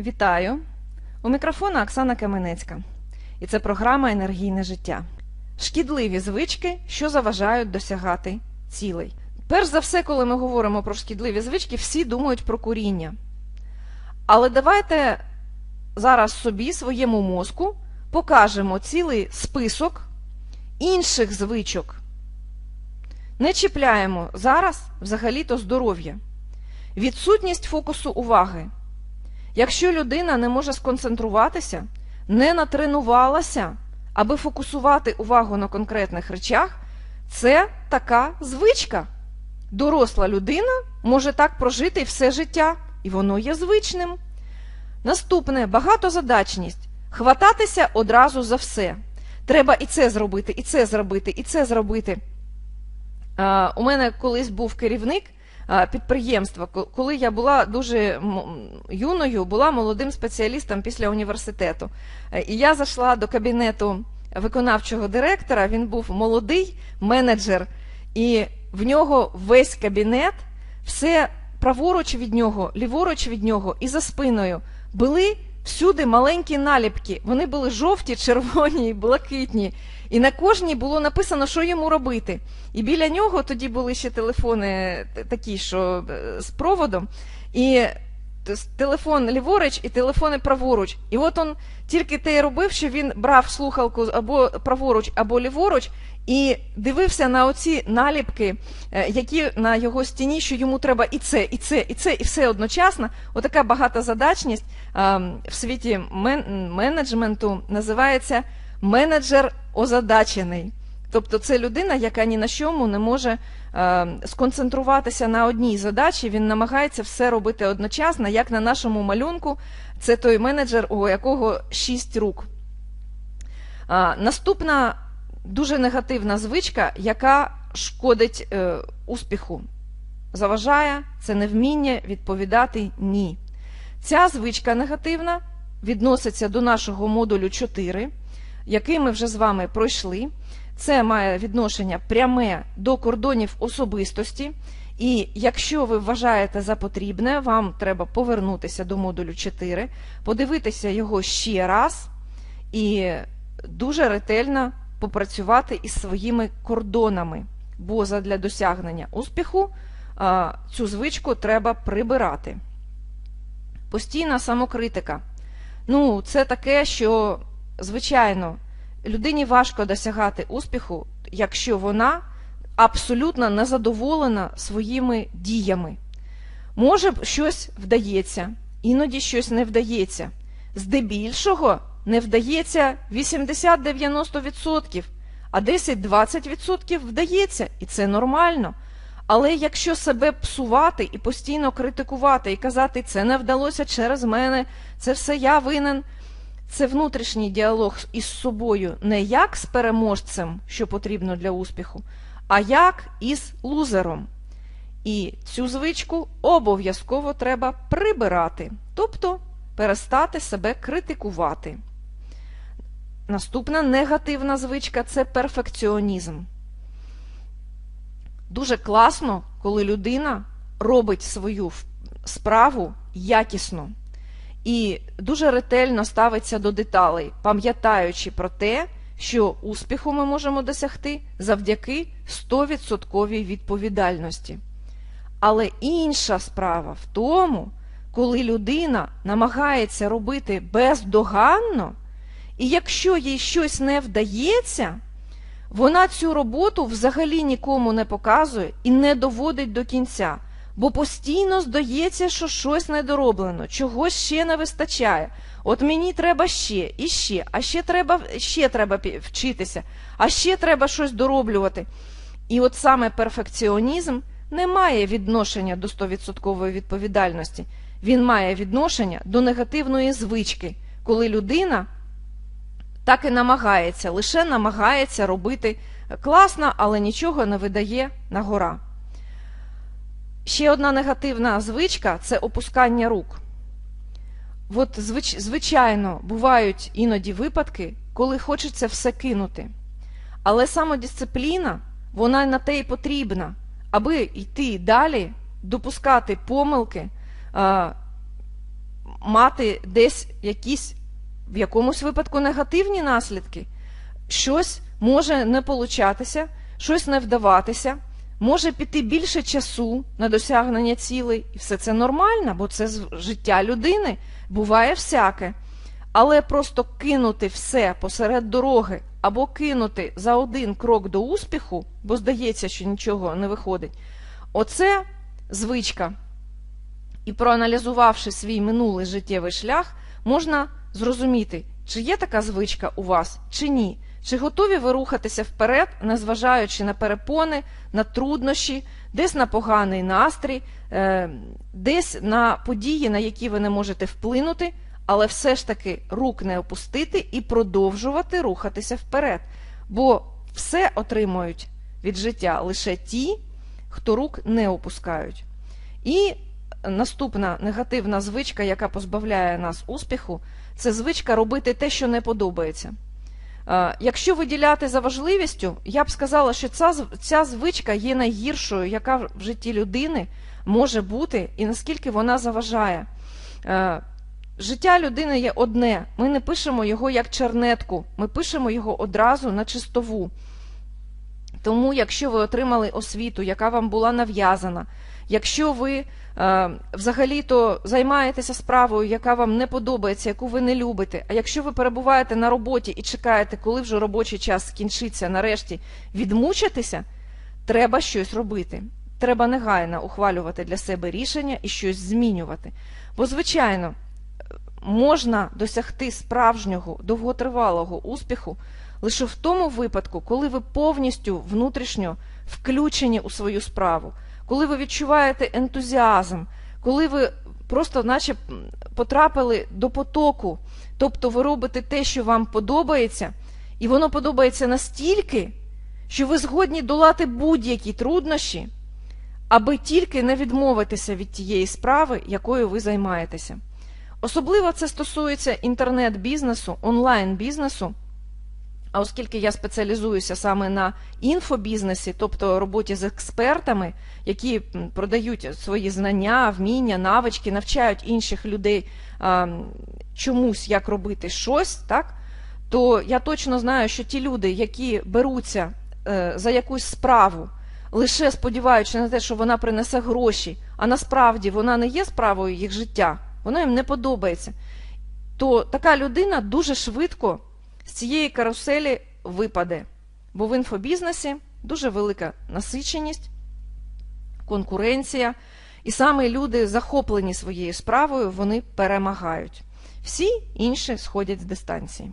Вітаю! У мікрофона Оксана Каменецька. І це програма Енергійне життя. Шкідливі звички, що заважають досягати цілей. Перш за все, коли ми говоримо про шкідливі звички, всі думають про куріння. Але давайте зараз собі, своєму мозку, покажемо цілий список інших звичок. Не чіпляємо зараз взагалі-то здоров'я. Відсутність фокусу уваги. Якщо людина не може сконцентруватися, не натренувалася, аби фокусувати увагу на конкретних речах, це така звичка. Доросла людина може так прожити все життя, і воно є звичним. Наступне багатозадачність. Хвататися одразу за все. Треба і це зробити, і це зробити, і це зробити. У мене колись був керівник підприємства, коли я була дуже юною, була молодим спеціалістом після університету. І я зайшла до кабінету виконавчого директора, він був молодий менеджер, і в нього весь кабінет, все праворуч від нього, ліворуч від нього і за спиною були всюди маленькі наліпки. Вони були жовті, червоні, блакитні. І на кожній було написано, що йому робити. І біля нього тоді були ще телефони такі, що е, з проводом. І телефон ліворуч і телефони праворуч. І от он тільки те й робив, що він брав слухалку або праворуч, або ліворуч, і дивився на оці наліпки, е, які на його стіні, що йому треба і це, і це, і це, і все одночасно. Отака багатозадачність в світі менеджменту називається менеджер озадачений. Тобто це людина, яка ні на чому не може е, сконцентруватися на одній задачі, він намагається все робити одночасно, як на нашому малюнку, це той менеджер, у якого шість рук. Е, наступна дуже негативна звичка, яка шкодить е, успіху. Заважає це невміння відповідати ні. Ця звичка негативна відноситься до нашого модулю 4, який ми вже з вами пройшли. Це має відношення пряме до кордонів особистості. І якщо ви вважаєте за потрібне, вам треба повернутися до модулю 4, подивитися його ще раз і дуже ретельно попрацювати із своїми кордонами, бо для досягнення успіху цю звичку треба прибирати. Постійна самокритика. Ну, це таке, що, звичайно, людині важко досягати успіху, якщо вона абсолютно незадоволена своїми діями. Може, щось вдається, іноді щось не вдається. Здебільшого не вдається 80-90%, а 10-20% вдається, і це нормально. Але якщо себе псувати і постійно критикувати і казати, це не вдалося через мене, це все я винен, це внутрішній діалог із собою не як з переможцем, що потрібно для успіху, а як із лузером. І цю звичку обов'язково треба прибирати, тобто перестати себе критикувати. Наступна негативна звичка це перфекціонізм. Дуже класно, коли людина робить свою справу якісно і дуже ретельно ставиться до деталей, пам'ятаючи про те, що успіху ми можемо досягти завдяки 100% відповідальності. Але інша справа в тому, коли людина намагається робити бездоганно, і якщо їй щось не вдається, вона цю роботу взагалі нікому не показує і не доводить до кінця, бо постійно здається, що щось недороблено, чогось ще не вистачає. От мені треба ще і ще, а ще треба ще треба вчитися, а ще треба щось дороблювати. І от саме перфекціонізм не має відношення до 100% відповідальності, він має відношення до негативної звички, коли людина так і намагається, лише намагається робити класно, але нічого не видає на гора. Ще одна негативна звичка це опускання рук. От, звичайно, бувають іноді випадки, коли хочеться все кинути. Але самодисципліна, вона на те й потрібна, аби йти далі, допускати помилки, мати десь якісь в якомусь випадку негативні наслідки. Щось може не получатися, щось не вдаватися, може піти більше часу на досягнення цілей, і все це нормально, бо це життя людини, буває всяке. Але просто кинути все посеред дороги або кинути за один крок до успіху, бо здається, що нічого не виходить, оце звичка. І проаналізувавши свій минулий життєвий шлях, можна зрозуміти, чи є така звичка у вас, чи ні. Чи готові ви рухатися вперед, незважаючи на перепони, на труднощі, десь на поганий настрій, е, десь на події, на які ви не можете вплинути, але все ж таки рук не опустити і продовжувати рухатися вперед. Бо все отримують від життя лише ті, хто рук не опускають. І наступна негативна звичка, яка позбавляє нас успіху, це звичка робити те, що не подобається. Е, Якщо виділяти за важливістю, я б сказала, що ця, ця звичка є найгіршою, яка в в житті людини може бути, і наскільки вона заважає. Е, Життя людини є одне. Ми не пишемо його як чернетку, ми пишемо його одразу на чистову. Тому, якщо ви отримали освіту, яка вам була нав'язана, якщо ви е, взагалі-то займаєтеся справою, яка вам не подобається, яку ви не любите, а якщо ви перебуваєте на роботі і чекаєте, коли вже робочий час скінчиться, нарешті відмучитися, треба щось робити. Треба негайно ухвалювати для себе рішення і щось змінювати. Бо, звичайно, можна досягти справжнього довготривалого успіху лише в тому випадку, коли ви повністю внутрішньо включені у свою справу, коли ви відчуваєте ентузіазм, коли ви просто наче потрапили до потоку, тобто ви робите те, що вам подобається, і воно подобається настільки, що ви згодні долати будь-які труднощі, аби тільки не відмовитися від тієї справи, якою ви займаєтеся. Особливо це стосується інтернет-бізнесу, онлайн-бізнесу. А оскільки я спеціалізуюся саме на інфобізнесі, тобто роботі з експертами, які продають свої знання, вміння, навички, навчають інших людей а, чомусь, як робити щось, так, то я точно знаю, що ті люди, які беруться е, за якусь справу, лише сподіваючись на те, що вона принесе гроші, а насправді вона не є справою їх життя, воно їм не подобається, то така людина дуже швидко з цієї каруселі випаде. Бо в інфобізнесі дуже велика насиченість, конкуренція, і саме люди, захоплені своєю справою, вони перемагають. Всі інші сходять з дистанції.